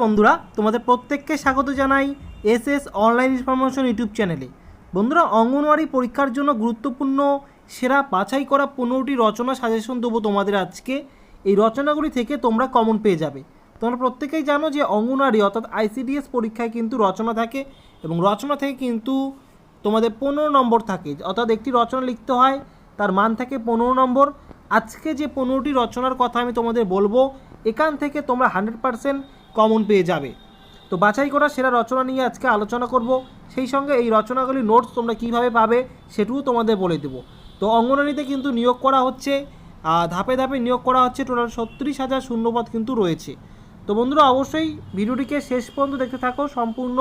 বন্ধুরা, তোমাদের প্রত্যেককে স্বাগত জানাই S S online information YouTube চ্যানেলে। বন্ধুরা, অঙ্গনওয়াড়ি পরীক্ষার জন্য গুরুত্বপূর্ণ সেরা বাছাই করা পনেরোটি রচনা সাজেশন দেবো তোমাদের আজকে। এই রচনাগুলি থেকে তোমরা কমন পেয়ে যাবে। তোমরা প্রত্যেকেই জানো যে অঙ্গনওয়াড়ি অর্থাৎ আইসিডিএস পরীক্ষায় কিন্তু রচনা থাকে এবং রচনা থেকে কিন্তু তোমাদের পনেরো নম্বর থাকে। অর্থাৎ একটি রচনা লিখতে হয়, তার মান থাকে পনেরো নম্বর। আজকে যে পনেরোটি রচনার কথা আমি তোমাদের বলব, এখান থেকে তোমরা হান্ড্রেড পারসেন্ট কমন পেয়ে যাবে। তো বাছাই করা সেরা রচনা নিয়ে আজকে আলোচনা করব। সেই সঙ্গে এই রচনাগুলি নোটস তোমরা কীভাবে পাবে সেটুকু তোমাদের বলে দেবো। তো অঙ্গনারীতে কিন্তু নিয়োগ করা হচ্ছে ধাপে ধাপে নিয়োগ করা হচ্ছে, টোটাল ছত্রিশ হাজার শূন্যপদ কিন্তু রয়েছে। তো বন্ধুরা, অবশ্যই ভিডিওটিকে শেষ পর্যন্ত দেখতে থাকো সম্পূর্ণ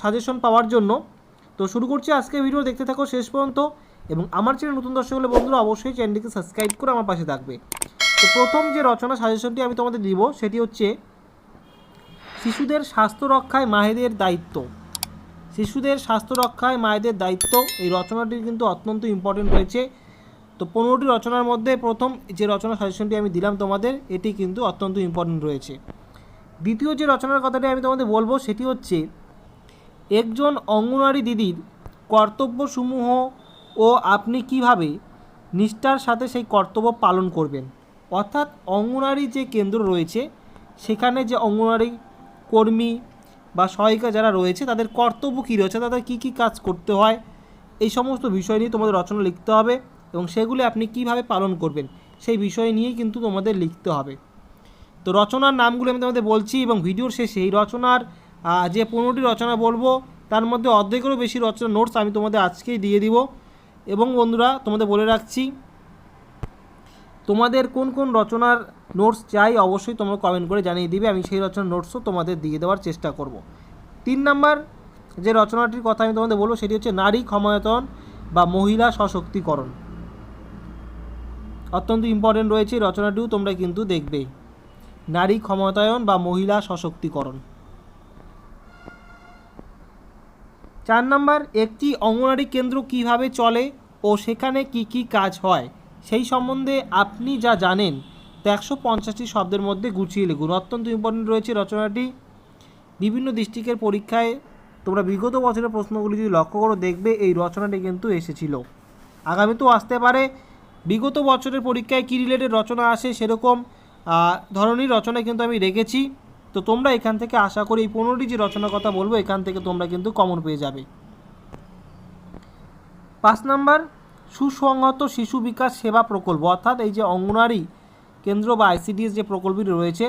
সাজেশন পাওয়ার জন্য। তো শুরু করছি আজকে ভিডিও, দেখতে থাকো শেষ পর্যন্ত। এবং আমার চ্যানেল নতুন দর্শক হলে বন্ধুরা, অবশ্যই চ্যানেলটিকে সাবস্ক্রাইব করে আমার পাশে থাকবে। তো প্রথম যে রচনা সাজেশনটি আমি তোমাদের দিব, সেটি হচ্ছে শিশুদের স্বাস্থ্য রক্ষায় মায়েদের দায়িত্ব। শিশুদের স্বাস্থ্য রক্ষায় মায়েদের দায়িত্ব, এই রচনাটি কিন্তু অত্যন্ত ইম্পর্টেন্ট রয়েছে। তো পনেরোটি রচনার মধ্যে প্রথম যে রচনা সাজেশনটি আমি দিলাম তোমাদের, এটি কিন্তু অত্যন্ত ইম্পর্টেন্ট রয়েছে। দ্বিতীয় যে রচনার কথাটি আমি তোমাদের বলব, সেটি হচ্ছে, একজন অঙ্গনওয়াড়ি দিদির কর্তব্যসমূহ ও আপনি কীভাবে নিষ্ঠার সাথে সেই কর্তব্য পালন করবেন? অর্থাৎ অঙ্গনওয়াড়ি যে কেন্দ্র রয়েছে, সেখানে যে অঙ্গনওয়াড়ি কর্মী বা সহায়িকা যারা রয়েছে, তাদের কর্তব্য কী রয়েছে, তাদের কী কী কাজ করতে হয়, এই সমস্ত বিষয় নিয়ে তোমাদের রচনা লিখতে হবে এবং সেগুলি আপনি কীভাবে পালন করবেন, সেই বিষয় নিয়েই কিন্তু তোমাদের লিখতে হবে। তো রচনার নামগুলো আমি তোমাদের বলছি এবং ভিডিওর শেষে এই রচনার যে পনেরোটি রচনা বলব, তার মধ্যে অর্ধেকেরও বেশি রচনা নোটস আমি তোমাদের আজকেই দিয়ে দিব। এবং বন্ধুরা, তোমাদের বলে রাখছি, তোমাদের কোন কোন রচনার নোটস চাই অবশ্যই তোমরা কমেন্ট করে জানিয়ে দিবে, আমি সেই রচনার নোটসও তোমাদের দিয়ে দেওয়ার চেষ্টা করব। তিন নাম্বার, যে রচনাটির কথা আমি তোমাদের বলব, সেটি হচ্ছে নারী ক্ষমতায়ন বা মহিলা সশক্তিকরণ। অত্যন্ত ইম্পর্টেন্ট রয়েছে এই রচনাটিও, তোমরা কিন্তু দেখবে। নারী ক্ষমতায়ন বা মহিলা সশক্তিকরণ। চার নাম্বার, একটি অঙ্গনারী কেন্দ্র কীভাবে চলে ও সেখানে কি কি কাজ হয়, সেই সম্বন্ধে আপনি যা জানেন তা একশো পঞ্চাশটি শব্দের মধ্যে গুছিয়ে লিখুন। অত্যন্ত ইম্পর্টেন্ট রয়েছে রচনাটি। বিভিন্ন ডিস্ট্রিক্টের পরীক্ষায় তোমরা বিগত বছরের প্রশ্নগুলি যদি লক্ষ্য করো, দেখবে এই রচনাটি কিন্তু এসেছিল। আগামীতেও আসতে পারে। বিগত বছরের পরীক্ষায় কী রিলেটেড রচনা আসে সেরকম ধরনের রচনা কিন্তু আমি রেখেছি। তো তোমরা এখান থেকে আশা করি এই পনেরোটি যে রচনার কথা বলব, এখান থেকে তোমরা কিন্তু কমন পেয়ে যাবে। পাঁচ নাম্বার, সুসংহত শিশু বিকাশ সেবা প্রকল্প। অর্থাৎ এই যে অঙ্গনারী কেন্দ্র বা আইসিডিএস যে প্রকল্পটি রয়েছে,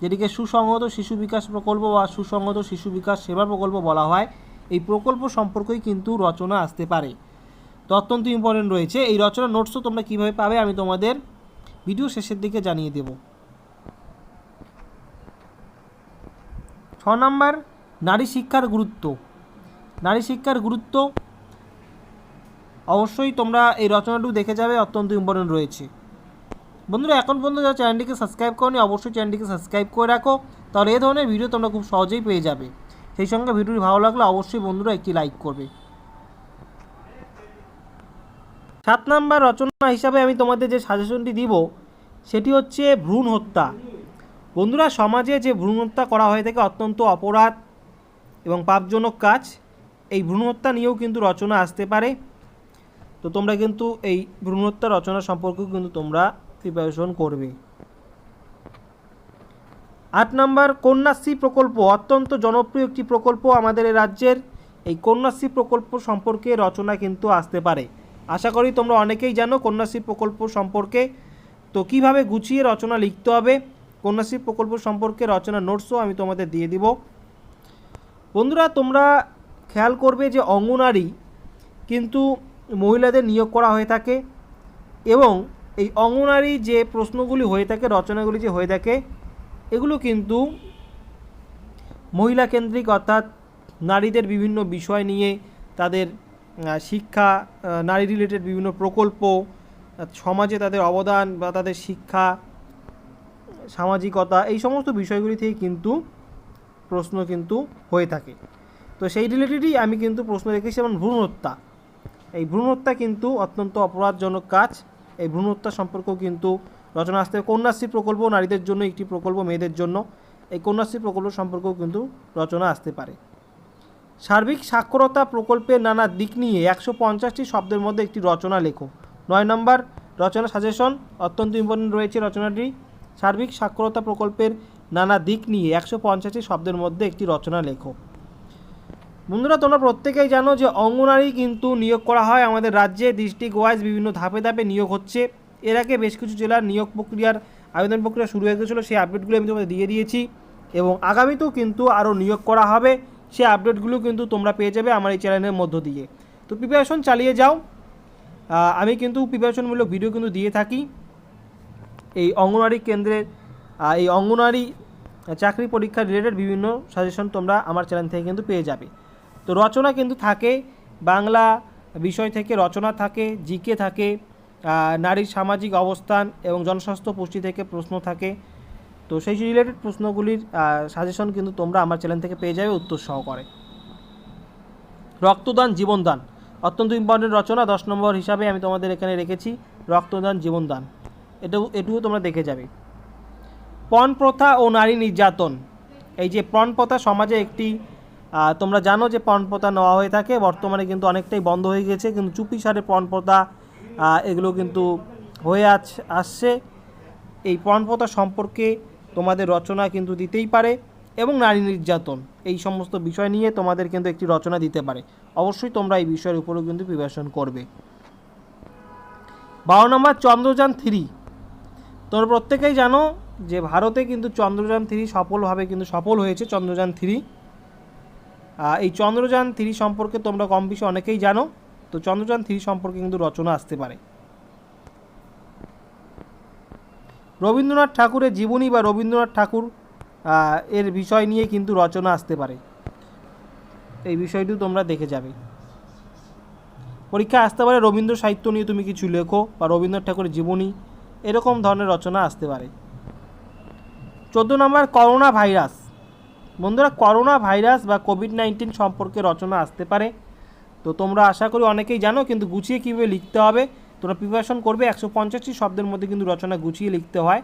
যেটিকে সুসংহত শিশু বিকাশ প্রকল্প বা সুসংহত শিশু বিকাশ সেবা প্রকল্প বলা হয়, এই প্রকল্প সম্পর্কেই কিন্তু রচনা আসতে পারে। তো অত্যন্ত ইম্পর্টেন্ট রয়েছে। এই রচনা নোটসও তোমরা কীভাবে পাবে আমি তোমাদের ভিডিও শেষের দিকে জানিয়ে দেব। ছ নম্বর, নারী শিক্ষার গুরুত্ব। নারী শিক্ষার গুরুত্ব অবশ্যই তোমরা এই রচনাটিও দেখে যাবে, অত্যন্ত ইম্পর্টেন্ট রয়েছে। বন্ধুরা, এখন পর্যন্ত যারা চ্যানেলটিকে সাবস্ক্রাইব করনি, অবশ্যই চ্যানেলটিকে সাবস্ক্রাইব করে রাখো, তাহলে এই ধরনের ভিডিও তোমরা খুব সহজেই পেয়ে যাবে। সেই সঙ্গে ভিডিওটি ভালো লাগলে অবশ্যই বন্ধুরা একটি লাইক করবে। সাত নাম্বার রচনা হিসাবে আমি তোমাদের যে সাজেশনটি দিব, সেটি হচ্ছে ভ্রূণ হত্যা। বন্ধুরা, সমাজে যে ভ্রূণ হত্যা করা হয়ে থাকে অত্যন্ত অপরাধ এবং পাপজনক কাজ, এই ভ্রূণ হত্যা নিয়েও কিন্তু রচনা আসতে পারে। তো তোমরা কিন্তু এই ভ্রূণ হত্যা রচনা সম্পর্কেও কিন্তু তোমরা প্রিপারেশন করবে। আট নম্বর, কন্যাশ্রী প্রকল্প অত্যন্ত জনপ্রিয় একটি প্রকল্প আমাদের রাজ্যের। এই কন্যাশ্রী প্রকল্প সম্পর্কে রচনা কিন্তু আসতে পারে। আশা করি তোমরা অনেকেই জানো কন্যাশ্রী প্রকল্প সম্পর্কে। তো কীভাবে গুছিয়ে রচনা লিখতে হবে? কন্যাশ্রী প্রকল্প সম্পর্কে রচনা নোটসও আমি তোমাদের দিয়ে দিব। বন্ধুরা, তোমরা খেয়াল করবে যে অঙ্গনারী কিন্তু মহিলাদের নিয়োগ করা হয়ে থাকে এবং এই অঙ্গনারী যে প্রশ্নগুলি হয়ে থাকে, রচনাগুলি যে হয়ে থাকে, এগুলো কিন্তু মহিলা কেন্দ্রিক অর্থাৎ নারীদের বিভিন্ন বিষয় নিয়ে তাদের শিক্ষা নারী রিলেটেড বিভিন্ন প্রকল্প, সমাজে তাদের অবদান বা তাদের শিক্ষা, সামাজিকতা, এই সমস্ত বিষয়গুলি থেকে কিন্তু প্রশ্ন কিন্তু হয়ে থাকে। তো সেই রিলেটেডই আমি কিন্তু প্রশ্ন রেখেছি, যেমন ভ্রূণ হত্যা এই ভ্রূণ হত্যা কিন্তু অত্যন্ত অপরাধজনক কাজ। এই ভ্রূণ হত্যা সম্পর্কেও কিন্তু রচনা আসতে কন্যাশ্রী প্রকল্প নারীদের জন্য একটি প্রকল্প, মেয়েদের জন্য। এই কন্যাশ্রী প্রকল্প সম্পর্কেও কিন্তু রচনা আসতে পারে। সার্বিক সাক্ষরতা প্রকল্পের নানা দিক নিয়ে একশো পঞ্চাশটি শব্দের মধ্যে একটি রচনা লেখো। নয় নম্বর, রচনা সাজেশন। অত্যন্ত ইম্পর্টেন্ট রয়েছে রচনাটি। সার্বিক সাক্ষরতা প্রকল্পের নানা দিক নিয়ে একশো পঞ্চাশটি শব্দের মধ্যে একটি রচনা লেখো। বন্ধুরা, তোমরা প্রত্যেকেই জানো যে অঙ্গনারী কিন্তু নিয়োগ করা হয়। আমাদের রাজ্যে ডিস্ট্রিক্ট ওয়াইজ বিভিন্ন ধাপে ধাপে নিয়োগ হচ্ছে। এর আগে বেশ কিছু জেলার নিয়োগ প্রক্রিয়ার আবেদন প্রক্রিয়া শুরু হয়ে গেছিল, সেই আপডেটগুলো আমি তোমাদের দিয়ে দিয়েছি। এবং আগামীতেও কিন্তু আরও নিয়োগ করা হবে। সেই আপডেটগুলো কিন্তু তোমরা পেয়ে যাবে আমার এই চ্যানেলের মধ্য দিয়ে। তো প্রিপারেশন চালিয়ে যাও। আমি কিন্তু প্রিপারেশনমূলক ভিডিও কিন্তু দিয়ে থাকি। এই অঙ্গনওয়াড়ি কেন্দ্রের এই অঙ্গনওয়াড়ি চাকরি পরীক্ষা রিলেটেড বিভিন্ন সাজেশন তোমরা আমার চ্যানেল থেকে কিন্তু পেয়ে যাবে। তো রচনা কিন্তু থাকে, বাংলা বিষয় থেকে রচনা থাকে জিকে থাকে নারীর সামাজিক অবস্থান এবং জনস্বাস্থ্য পুষ্টি থেকে প্রশ্ন থাকে। তো সেই রিলেটেড প্রশ্নগুলির সাজেশন কিন্তু তোমরা আমার চ্যানেল থেকে পেয়ে যাবে উত্তর সহকারে। রক্তদান, জীবনদান, অত্যন্ত ইম্পর্টেন্ট রচনা, দশ নম্বর হিসাবে আমি তোমাদের এখানে রেখেছি, রক্তদান, জীবনদান। এটাও এটুকু তোমরা দেখে যাবে। পণ প্রথা ও নারী নির্যাতন, এই যে পণ প্রথা সমাজে একটি তোমরা জানো যে পণ নেওয়া হয়ে থাকে, বর্তমানে কিন্তু অনেকটাই বন্ধ হয়ে গেছে, কিন্তু চুপি সারে পণ প্রথা এগুলো কিন্তু হয়ে আসছে। এই পণ সম্পর্কে তোমাদের রচনা কিন্তু দিতেই পারে এবং নারী নির্যাতন, এই সমস্ত বিষয় নিয়ে তোমাদের কিন্তু একটি রচনা দিতে পারে। অবশ্যই তোমরা এই বিষয়ের উপরেও কিন্তু প্রিপারেশন করবে। বারো নম্বর, চন্দ্রযান থ্রি। তোমরা প্রত্যেকেই জানো যে ভারতে কিন্তু চন্দ্রযান থ্রি সফলভাবে কিন্তু সফল হয়েছে, চন্দ্রযান থ্রি। এই চন্দ্রযান থ্রি সম্পর্কে তোমরা কম বেশি অনেকেই জানো। তো চন্দ্রযান থ্রি সম্পর্কে কিন্তু রচনা আসতে পারে। রবীন্দ্রনাথ ঠাকুরের জীবনী বা রবীন্দ্রনাথ ঠাকুর এর বিষয় নিয়ে কিন্তু রচনা আসতে পারে। এই বিষয়টিও তোমরা দেখে যাবে। পরীক্ষায় আসতে পারে রবীন্দ্র সাহিত্য নিয়ে তুমি কিছু লেখো বা রবীন্দ্রনাথ ঠাকুরের জীবনী, এরকম ধরনের রচনা আসতে পারে। চোদ্দ নম্বর করোনা ভাইরাস। বন্ধুরা করোনা ভাইরাস বা কোভিড নাইন্টিন সম্পর্কে রচনা আসতে পারে। তো তোমরা আশা করি অনেকেই জানো, কিন্তু গুছিয়ে কীভাবে লিখতে হবে, তোমরা প্রিপারেশন করবে, একশো পঞ্চাশটি শব্দের মধ্যে কিন্তু রচনা গুছিয়ে লিখতে হয়।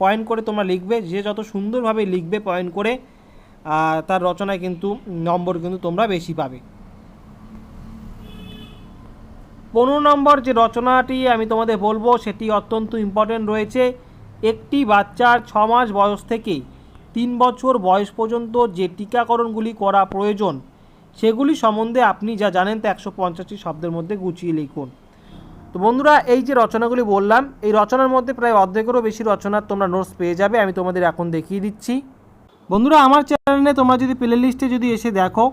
পয়েন্ট করে তোমরা লিখবে, যে যত সুন্দরভাবে লিখবে পয়েন্ট করে তার রচনায় কিন্তু নম্বর কিন্তু তোমরা বেশি পাবে। পনেরো নম্বর যে রচনাটি আমি তোমাদের বলব, সেটি অত্যন্ত ইম্পর্টেন্ট রয়েছে। একটি বাচ্চার ছ মাস বয়স থেকে তিন বছর বয়স পর্যন্ত যে টিকাকরণগুলি করা প্রয়োজন, সেগুলি সম্বন্ধে আপনি যা জানেন তা একশো পঞ্চাশটি শব্দের মধ্যে গুছিয়ে লিখুন। তো বন্ধুরা, এই যে রচনাগুলি বললাম, এই রচনার মধ্যে প্রায় অর্ধেকেরও বেশি রচনার তোমরা নোটস পেয়ে যাবে, আমি তোমাদের এখন দেখিয়ে দিচ্ছি। বন্ধুরা, আমার চ্যানেলে তোমরা যদি প্লে লিস্টে যদি এসে দেখো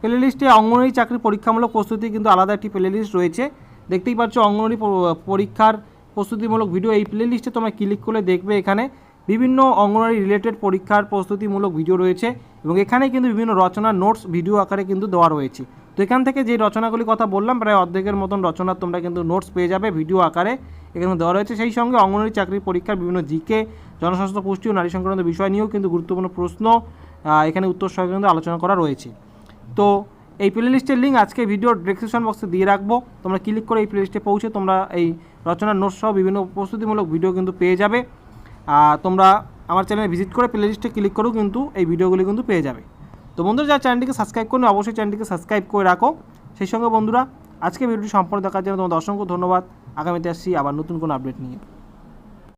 প্লে লিস্টে অঙ্গনওয়াড়ি চাকরি পরীক্ষামূলক প্রস্তুতি কিন্তু আলাদা একটি প্লে লিস্ট রয়েছে। দেখতেই পাচ্ছ অঙ্গনওয়াড়ি পরীক্ষার প্রস্তুতিমূলক ভিডিও এই প্লে লিস্টে তোমরা ক্লিক করে দেখবে এখানে বিভিন্ন অঙ্গনওয়াড়ি রিলেটেড পরীক্ষার প্রস্তুতিমূলক ভিডিও রয়েছে এবং এখানে কিন্তু বিভিন্ন রচনা নোটস ভিডিও আকারে কিন্তু দেওয়া রয়েছে। তো এখান থেকে যে রচনাগুলির কথা বললাম, প্রায় অর্ধেকের মতন রচনা তোমরা কিন্তু নোটস পেয়ে যাবে ভিডিও আকারে। এখানে দেওয়া রয়েছে সেই সঙ্গে অঙ্গনওয়াড়ি চাকরি পরীক্ষার বিভিন্ন জিকে জনস্বাস্থ্য, পুষ্টি ও নারী সংক্রান্ত বিষয় নিয়েও কিন্তু গুরুত্বপূর্ণ প্রশ্ন এখানে উত্তর সহ কিন্তু আলোচনা করা রয়েছে। তো এই প্লে লিস্টের লিঙ্ক আজকে ভিডিওর ডিসক্রিপশন বক্সে দিয়ে রাখব। তোমরা ক্লিক করে এই প্লে লিস্টে পৌঁছে তোমরা এই রচনার নোটস সহ বিভিন্ন প্রস্তুতিমূলক ভিডিও কিন্তু পেয়ে যাবে। তোমরা আমার চ্যানেলে ভিজিট করে প্লে লিস্টে ক্লিক করেও কিন্তু এই ভিডিওগুলি কিন্তু পেয়ে যাবে। তো বন্ধুরা, যারা চ্যানেলটিকে সাবস্ক্রাইব করুন, অবশ্যই চ্যানেলটিকে সাবস্ক্রাইব করে রাখো। সেই সঙ্গে বন্ধুরা আজকে ভিডিওটি সম্পূর্ণ দেখার জন্য তোমাদের অসংখ্য ধন্যবাদ। আগামীতে আসছি আবার নতুন কোনো আপডেট নিয়ে।